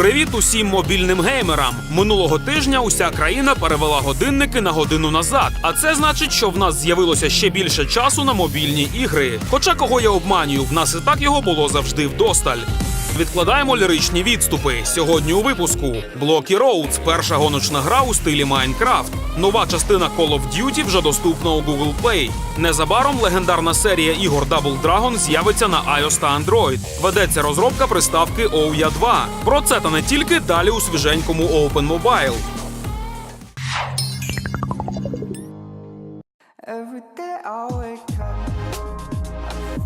Привіт усім мобільним геймерам! Минулого тижня уся країна перевела годинники на годину назад. А це значить, що в нас з'явилося ще більше часу на мобільні ігри. Хоча кого я обманюю, в нас і так його було завжди вдосталь. Відкладаємо ліричні відступи. Сьогодні у випуску Блокі Роудс. – перша гоночна гра у стилі Майнкрафт. Нова частина Call of Duty вже доступна у Google Play. Незабаром легендарна серія ігор Double Dragon з'явиться на iOS та Android. Ведеться розробка приставки OUYA 2. Про це та не тільки далі у свіженькому Open Mobile.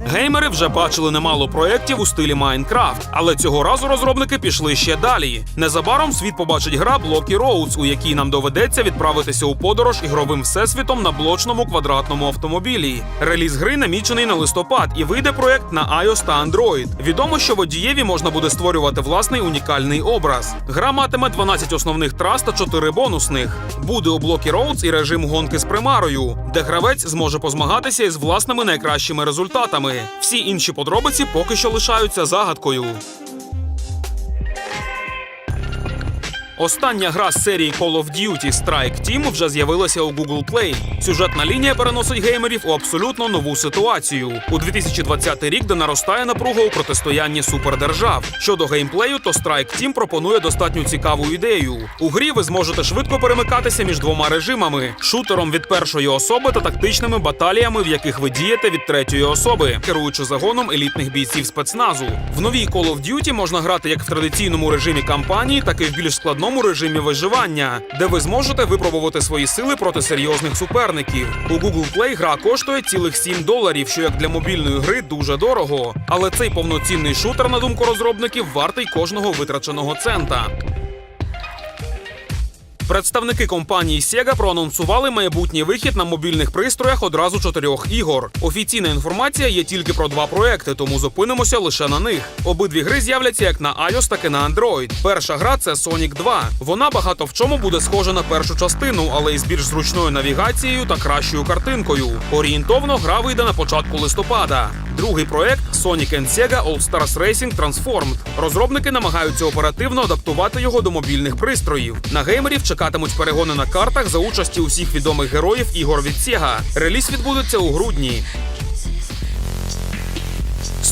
Геймери вже бачили немало проєктів у стилі Майнкрафт, але цього разу розробники пішли ще далі. Незабаром світ побачить гра Blocky Roads, у якій нам доведеться відправитися у подорож ігровим всесвітом на блочному квадратному автомобілі. Реліз гри намічений на листопад і вийде проєкт на iOS та Android. Відомо, що водієві можна буде створювати власний унікальний образ. Гра матиме 12 основних трас та 4 бонусних. Буде у Blocky Roads і режим гонки з примарою, де гравець зможе позмагатися із власними найкращими результатами. Всі інші подробиці поки що лишаються загадкою. Остання гра з серії Call of Duty Strike Team вже з'явилася у Google Play. Сюжетна лінія переносить геймерів у абсолютно нову ситуацію. У 2020 рік, де наростає напруга у протистоянні супердержав. Щодо геймплею, то Strike Team пропонує достатньо цікаву ідею. У грі ви зможете швидко перемикатися між двома режимами: шутером від першої особи та тактичними баталіями, в яких ви дієте від третьої особи, керуючи загоном елітних бійців спецназу. В новій Call of Duty можна грати як в традиційному режимі кампанії, так і в більш складному режимі виживання, де ви зможете випробувати свої сили проти серйозних суперників. У Google Play гра коштує цілих 7 доларів, що як для мобільної гри дуже дорого. Але цей повноцінний шутер, на думку розробників, вартий кожного витраченого цента. Представники компанії Sega проанонсували майбутній вихід на мобільних пристроях одразу чотирьох ігор. Офіційна інформація є тільки про два проекти, тому зупинимося лише на них. Обидві гри з'являться як на iOS, так і на Android. Перша гра це Sonic 2. Вона багато в чому буде схожа на першу частину, але із більш зручною навігацією та кращою картинкою. Орієнтовно гра вийде на початку листопада. Другий проект Sonic and Sega All Stars Racing Transformed. Розробники намагаються оперативно адаптувати його до мобільних пристроїв. На геймерів чекатимуть перегони на картах за участі усіх відомих героїв ігор від Sega. Реліз відбудеться у грудні.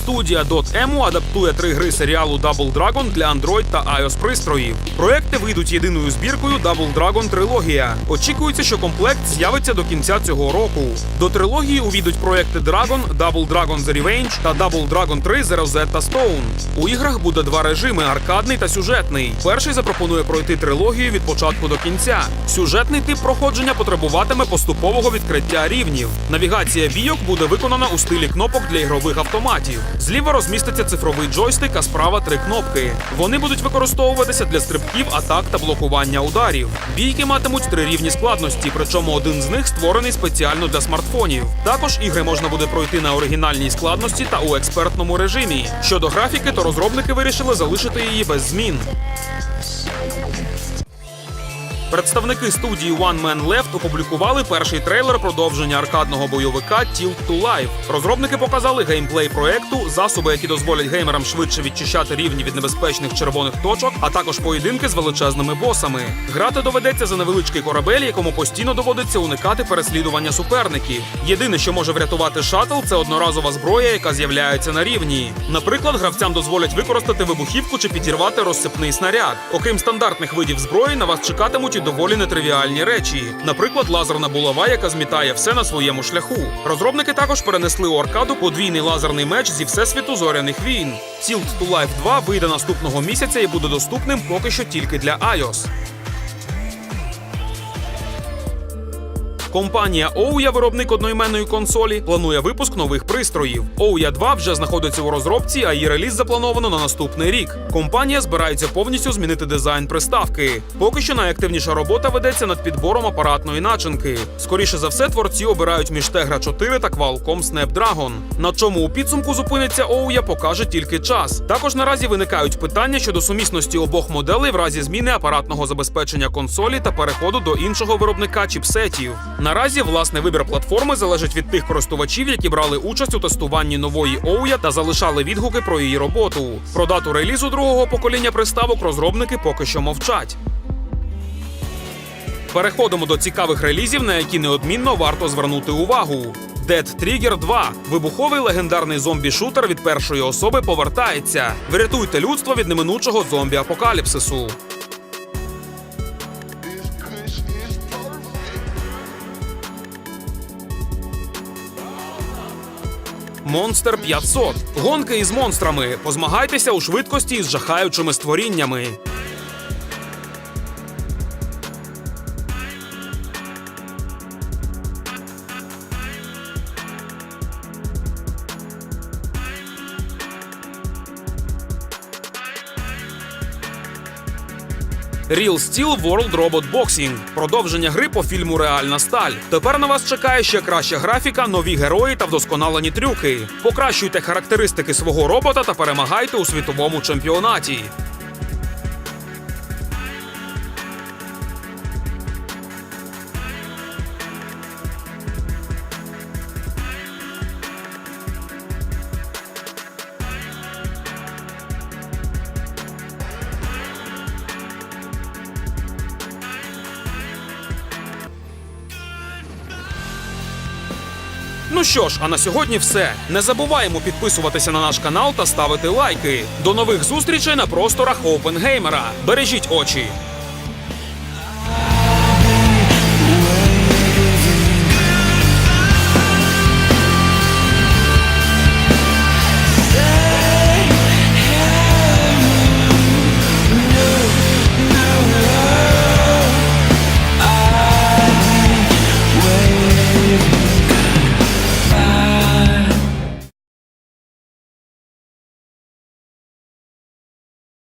Студія Dotemu адаптує три гри серіалу Double Dragon для Android та iOS пристроїв. Проекти вийдуть єдиною збіркою Double Dragon Трилогія. Очікується, що комплект з'явиться до кінця цього року. До трилогії увійдуть проекти Dragon, Double Dragon The Revenge та Double Dragon 3 The Rosetta Stone. У іграх буде два режими: аркадний та сюжетний. Перший запропонує пройти трилогію від початку до кінця. Сюжетний тип проходження потребуватиме поступового відкриття рівнів. Навігація бійок буде виконана у стилі кнопок для ігрових автоматів. Зліва розміститься цифровий джойстик, а справа три кнопки. Вони будуть використовуватися для стрибків, атак та блокування ударів. Бійки матимуть три рівні складності, причому один з них створений спеціально для смартфонів. Також ігри можна буде пройти на оригінальній складності та у експертному режимі. Щодо графіки, то розробники вирішили залишити її без змін. Представники студії One Man Left опублікували перший трейлер продовження аркадного бойовика Tilt to Life. Розробники показали геймплей проекту, засоби, які дозволять геймерам швидше відчищати рівні від небезпечних червоних точок, а також поєдинки з величезними босами. Грати доведеться за невеличкий корабель, якому постійно доводиться уникати переслідування суперників. Єдине, що може врятувати шаттл, це одноразова зброя, яка з'являється на рівні. Наприклад, гравцям дозволять використати вибухівку чи підірвати розсипний снаряд. Окрім стандартних видів зброї, на вас чекатимуть доволі нетривіальні речі. Наприклад, лазерна булава, яка змітає все на своєму шляху. Розробники також перенесли у аркаду подвійний лазерний меч зі всесвіту зоряних війн. Tilt to Life 2 вийде наступного місяця і буде доступним поки що тільки для iOS. Компанія Ouya, виробник одноіменної консолі, планує випуск нових пристроїв. Ouya 2 вже знаходиться у розробці, а її реліз заплановано на наступний рік. Компанія збирається повністю змінити дизайн приставки. Поки що найактивніша робота ведеться над підбором апаратної начинки. Скоріше за все, творці обирають між Tegra 4 та Qualcomm Snapdragon. На чому у підсумку зупиниться Ouya, покаже тільки час. Також наразі виникають питання щодо сумісності обох моделей в разі зміни апаратного забезпечення консолі та переходу до іншого виробника чіпсетів. Наразі власний вибір платформи залежить від тих користувачів, які брали участь у тестуванні нової Оуя та залишали відгуки про її роботу. Про дату релізу другого покоління приставок розробники поки що мовчать. Переходимо до цікавих релізів, на які неодмінно варто звернути увагу. Dead Trigger 2 вибуховий легендарний зомбі-шутер від першої особи повертається. Врятуйте людство від неминучого зомбі-апокаліпсису. Монстер 500. Гонки із монстрами. Позмагайтеся у швидкості із жахаючими створіннями. Real Steel World Robot Boxing – продовження гри по фільму Реальна сталь. Тепер на вас чекає ще краща графіка, нові герої та вдосконалені трюки. Покращуйте характеристики свого робота та перемагайте у світовому чемпіонаті. Ну що ж, а на сьогодні все. Не забуваємо підписуватися на наш канал та ставити лайки. До нових зустрічей на просторах Опенгеймера. Бережіть очі.